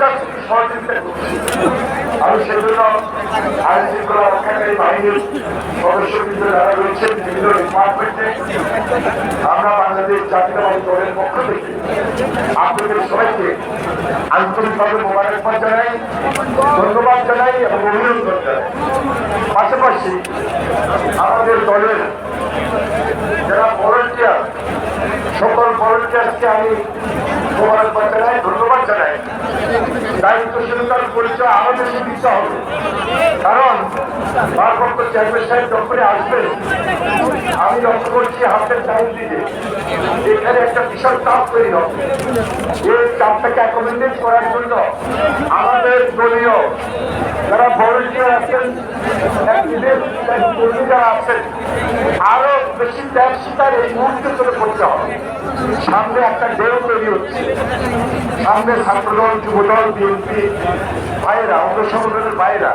কাছ থেকে সহযোগিতা করছি আমি সেজন্য আইন শৃঙ্খলা রক্ষাকারী বাহিনীর সদস্যবৃন্দ যারা রয়েছেন বিভিন্ন ডিপার্টমেন্টে আমরা বাংলাদেশ জাতীয়তাবাদী দলের পক্ষ থেকে আপনাদের সবাইকে আন্তরিকভাবে মোবারকবাদ জানাই। ধন্যবাদ। জানাই এবং অভিনন্দন জানাই পাশাপাশি আমাদের দলের যারা ভলেন্টিয়ার সকল ভলেন্টিয়ারকে আমি মোবারকবাদ জানাই। ধন্যবাদ। দায়িত্বশীলতার পরিচয় আমাদের দিতে হবে। কারণ ভারপ্রাপ্ত চেয়ারম্যান সাহেব যখনই আসবেন, আমি লক্ষ্য করছি হাতের টাইম দিকে এখানে একটা বিশাল চাপ তৈরি হবে। এই চাপটাকে অ্যাকোমোডেট করার জন্য আমাদের দলীয় যারা বড় আছেন যারা আরও বেশি ত্যাগ শিকার এই মুহূর্তে করে করতে হবে সামনে একটা ঢেউ তৈরি হচ্ছে। সামনে ছাত্রদল যুবদল, বিএনপি, ভাইয়েরা অন্য সংগঠনের ভাইয়েরা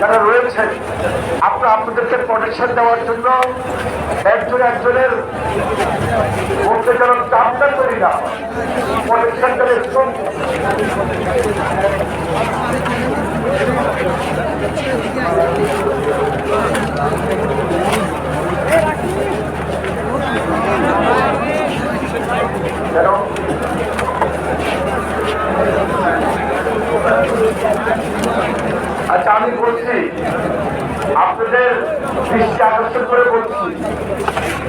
যারা রয়েছেন, আপনারা আপনাদেরকে প্রোটেকশন দেওয়ার জন্য একজন একজনের মধ্যে যেন চাপটা তৈরি না প্রোটেকশন দেবে দৃষ্টি আকর্ষণ করে বলছি।